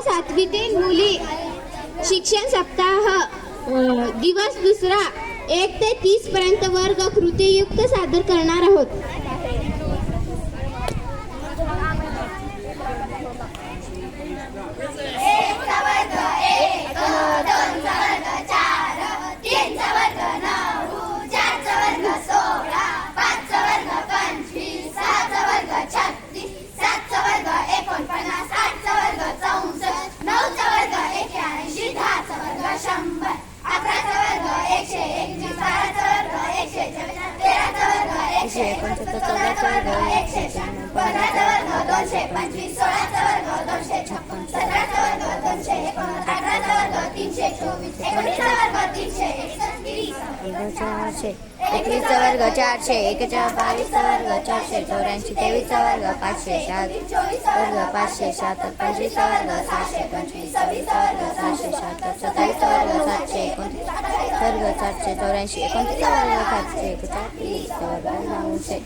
सातवी ते मुली. शिक्षण सप्ताह दिवस दुसरा. एक ते तीस पर्यंत वर्ग कृतीयुक्त सादर करणार आहोत. एकशे एकोणसत्तर चौदाचा वर्ग एकशे शहाण्णव पंधराचा वर्ग दोनशे पंचवीस सोळाचा वर्ग दोनशे छप्पन सतराचा वर्ग दोनशे एकोणनव्वद अठराचा वर्ग तीनशे चोवीस एकोणीसचा वर्ग तीनशे एकतीस चारशे एकवीसचा वर्ग चारशे एकेचाळ बावीसचा वर्ग चारशे चौऱ्याऐंशी तेवीसचा वर्ग पाचशे सात वर्ग पाचशे शहात्तर पंचवीसचा वर्ग सहाशे पंचवीस सव्वीसचा वर्ग सहाशे शहात्तर सत्तावीसचा वर्ग सातशे एकोणतीस वर्ग सातशे चौऱ्याऐंशी एकोणतीसचा वर्ग सातशे एकेचाळीस वर्ग नऊशे